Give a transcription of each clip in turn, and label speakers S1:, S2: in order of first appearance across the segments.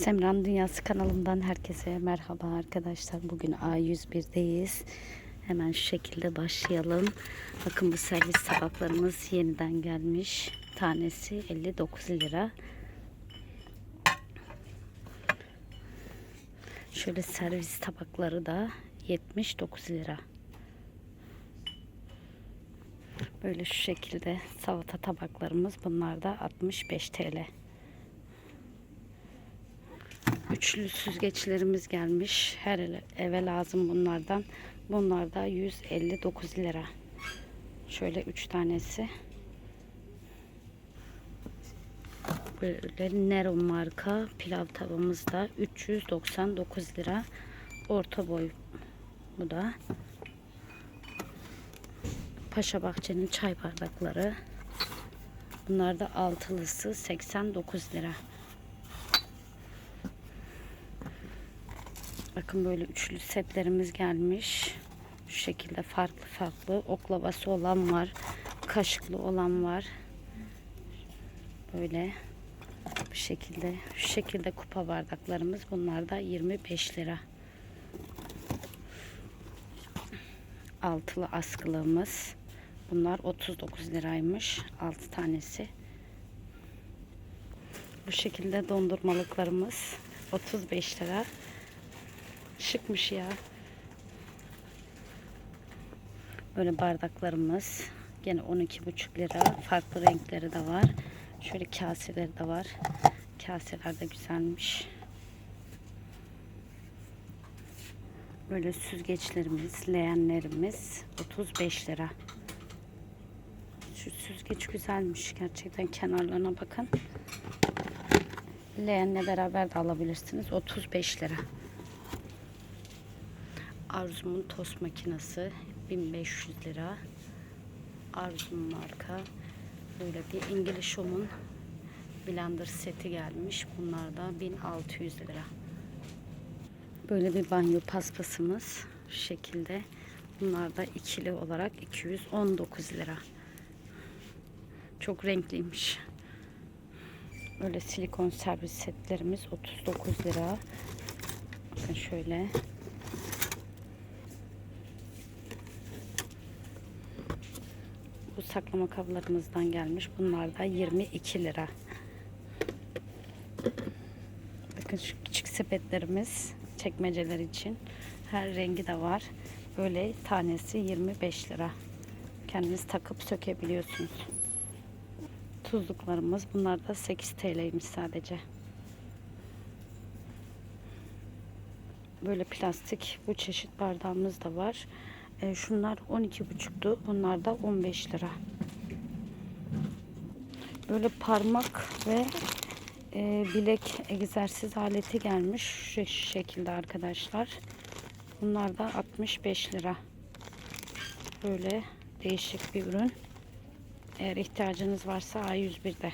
S1: Semran Dünyası kanalından herkese merhaba arkadaşlar. Bugün A101'deyiz. Hemen şu şekilde başlayalım. Bakın bu servis tabaklarımız yeniden gelmiş. Tanesi 59 lira. Şöyle servis tabakları da 79 lira. Böyle şu şekilde salata tabaklarımız bunlar da 65 TL. Üçlü süzgeçlerimiz gelmiş. Her eve lazım bunlardan. Bunlar da 159 lira. Şöyle üç tanesi. Böyle Nero marka pilav tavamız da 399 lira. Orta boy bu da. Paşa Bahçe'nin çay bardakları. Bunlar da altılısı 89 lira. Bakın böyle üçlü setlerimiz gelmiş. Şu şekilde farklı farklı oklavası olan var. Kaşıklı olan var. Böyle bu şekilde şu şekilde kupa bardaklarımız bunlar da 25 lira. Altılı askılığımız. Bunlar 39 liraymış. 6 tanesi. Bu şekilde dondurmalıklarımız 35 lira. Şıkmış ya. Böyle bardaklarımız gene 12,5 lira. Farklı renkleri de var. Şöyle kaseleri de var. Kaseler de güzelmiş. Böyle süzgeçlerimiz, leğenlerimiz 35 lira. Şu süzgeç güzelmiş. Gerçekten kenarlarına bakın. Leğenle beraber de alabilirsiniz. 35 lira. Arzum'un tost makinesi 1500 lira. Arzum marka. Böyle bir İngiliz Home'un blender seti gelmiş. Bunlar da 1600 lira. Böyle bir banyo paspasımız şu şekilde. Bunlar da ikili olarak 219 lira. Çok renkliymiş. Böyle silikon servis setlerimiz 39 lira. Bakın şöyle. Bu saklama kablarımızdan gelmiş. Bunlar da 22 lira. Bakın şu küçük sepetlerimiz çekmeceler için. Her rengi de var. Böyle tanesi 25 lira. Kendiniz takıp sökebiliyorsunuz. Tuzluklarımız bunlar da 8 TL'ymiş sadece. Böyle plastik bu çeşit bardağımız da var. E, şunlar 12,5'tu. Bunlar da 15 lira. Böyle parmak ve e, bilek egzersiz aleti gelmiş. Şu şekilde arkadaşlar. Bunlar da 65 lira. Böyle değişik bir ürün. Eğer ihtiyacınız varsa A101'de.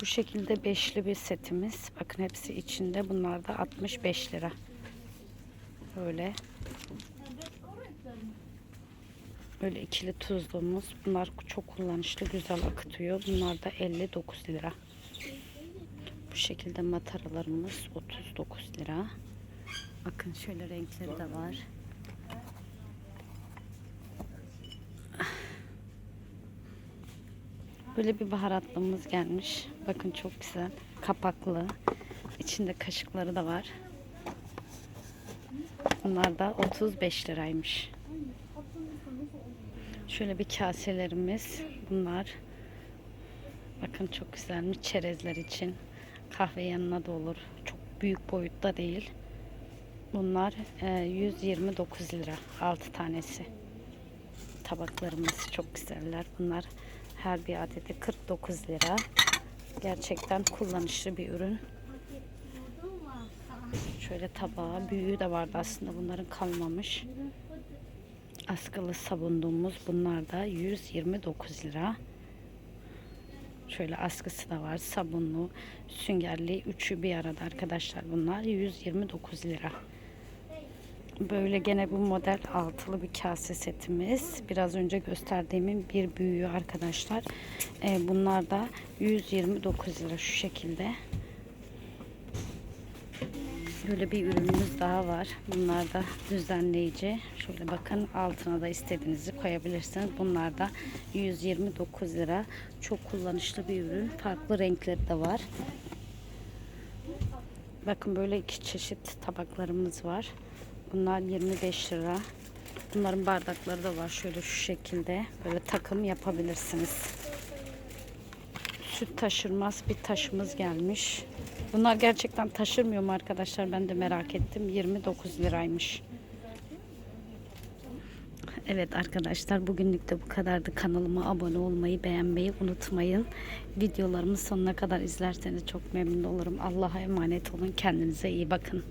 S1: Bu şekilde beşli bir setimiz. Bakın hepsi içinde. Bunlar da 65 lira. Böyle. Böyle ikili tuzluğumuz. Bunlar çok kullanışlı, güzel akıtıyor. Bunlar da 59 lira. Bu şekilde mataralarımız 39 lira. Bakın şöyle renkleri de var. Böyle bir baharatlığımız gelmiş. Bakın çok güzel. Kapaklı. İçinde kaşıkları da var. Bunlar da 35 liraymış. Şöyle bir kaselerimiz. Bunlar. Bakın çok güzelmiş. Çerezler için. Kahve yanına da olur. Çok büyük boyutta değil. Bunlar e, 129 lira. 6 tanesi. Tabaklarımız çok güzeller. Bunlar her bir adeti 49 lira. Gerçekten kullanışlı bir ürün. Şöyle tabağı büyüğü de vardı aslında bunların kalmamış. Askılı sabunluğumuz bunlar da 129 lira. Şöyle askısı da var. Sabunlu, süngerli üçü bir arada arkadaşlar bunlar 129 lira. Böyle gene bu model altılı bir kase setimiz. Biraz önce gösterdiğimin bir büyüğü arkadaşlar. Ee, bunlar da 129 lira şu şekilde. Şöyle bir ürünümüz daha var. Bunlar da düzenleyici. Şöyle bakın altına da istediğinizi koyabilirsiniz. Bunlar da 129 lira. Çok kullanışlı bir ürün. Farklı renkleri de var. Bakın böyle iki çeşit tabaklarımız var. Bunlar 25 lira. Bunların bardakları da var. Şöyle şu şekilde böyle takım yapabilirsiniz. Süt taşırmaz bir taşımız gelmiş. Bunlar gerçekten taşırmıyor mu arkadaşlar? Ben de merak ettim. 29 liraymış. Evet arkadaşlar bugünlük de bu kadardı. Kanalıma abone olmayı, beğenmeyi unutmayın. Videolarımı sonuna kadar izlerseniz çok memnun olurum. Allah'a emanet olun. Kendinize iyi bakın.